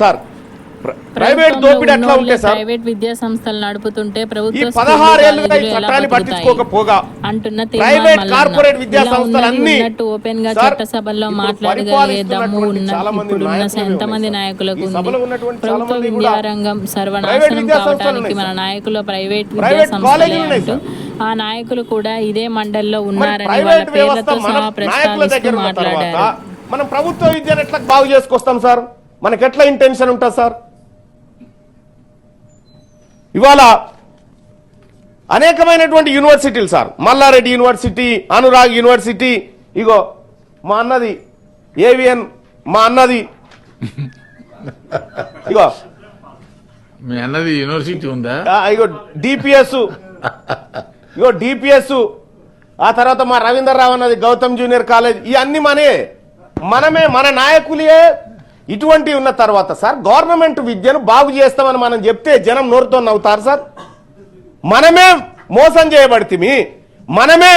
Sir ప్ర- private దోపిడీ ఎట్లా ఉంటే సార్ ప్రైవేట్ విద్యా సంస్థలు నడుపుతుంటే ప్రభుత్వ పదహారేళ్ళుగా ఈ చట్టాన్ని? పట్టించుకోకపోగా అంటున్న ప్రైవేట్ కార్పొరేట్. విద్యా సంస్థలు అన్ని ఓపెన్గా చట్టసభల్లో మాట్లాడగలిగే దమ్ము ఉన్న ఇప్పుడున్న ఎంతమంది. నాయకులకు ప్రభుత్వ విద్యా రంగం సర్వనాశనం కావడానికి మన. నాయకులు ప్రైవేట్ విద్యా సంస్థలే అంటూ. ఆ నాయకులు కూడా ఇదే మండల్లో ఉన్నారని వాళ్ళ పేర్లతో సహా ప్రస్తావిస్తూ మాట్లాడారు మనం ప్రభుత్వ విద్యను ఎట్లా బాగు చేసుకొస్తాం సార్ మనకి ఎట్లా ఇంటెన్షన్ ఉంటుంది సార్? ఇవాళ అనేకమైనటువంటి యూనివర్సిటీలు sir Malla Reddy university Anurag university ఇగో మా అన్నది ఏవిఎన్ మా అన్నది. ఇగో మీ అన్నది యూనివర్సిటీ ఉందా? ఆ, ఇగో డిపిఎస్ ఇగో డిపిఎస్ ఆ తర్వాత మా రవీందర్ రావు అన్నది గౌతమ్ జూనియర్ కాలేజ్ ఇవన్నీ మనే మనమే మన నాయకులే ఇటువంటి ఉన్న తర్వాత సార్ గవర్నమెంట్ విద్యను బాగు చేస్తామని మనం చెప్తే జనం నోరుతో నవ్వుతారు సార్. మనమే మోసం చేయబడితిమి. మనమే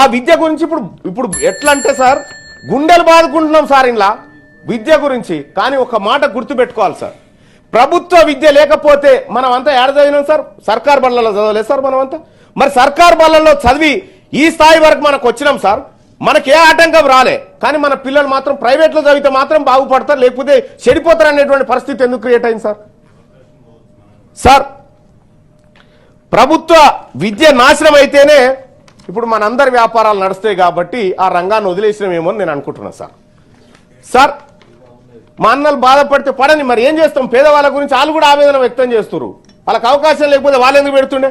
ఆ విద్య గురించి ఇప్పుడు ఇప్పుడు ఎట్లా అంటే సార్ గుండెలు బాదుకుంటున్నాం సార్ ఇలా విద్య గురించి కానీ ఒక మాట గుర్తుపెట్టుకోవాలి సార్. ప్రభుత్వ విద్య లేకపోతే మనం అంతా ఏడ చదివినాం సార్? సర్కార్ బళ్ళలో చదవలేదు సార్ మనమంతా. మరి సర్కార్ బళ్ళల్లో చదివి ఈ స్థాయి వరకు మనకు వచ్చినాం సార్. మనకే ఆటంకం రాలే. కానీ మన పిల్లలు మాత్రం ప్రైవేట్లో చదివితే మాత్రం బాగుపడతారు లేకపోతే చెడిపోతారు అనేటువంటి పరిస్థితి ఎందుకు క్రియేట్ అయింది సార్? సార్ ప్రభుత్వ విద్య నాశనం అయితేనే ఇప్పుడు మనందరి వ్యాపారాలు నడుస్తాయి కాబట్టి ఆ రంగాన్ని వదిలేసినామేమో నేను అనుకుంటున్నాను సార్. సార్ మా అన్నలు బాధపడితే పడని మరి ఏం చేస్తాం? పేదవాళ్ళ గురించి వాళ్ళు కూడా ఆవేదన వ్యక్తం చేస్తున్నారు. వాళ్ళకి అవకాశం లేకపోతే వాళ్ళు ఎందుకు పెడుతుండే?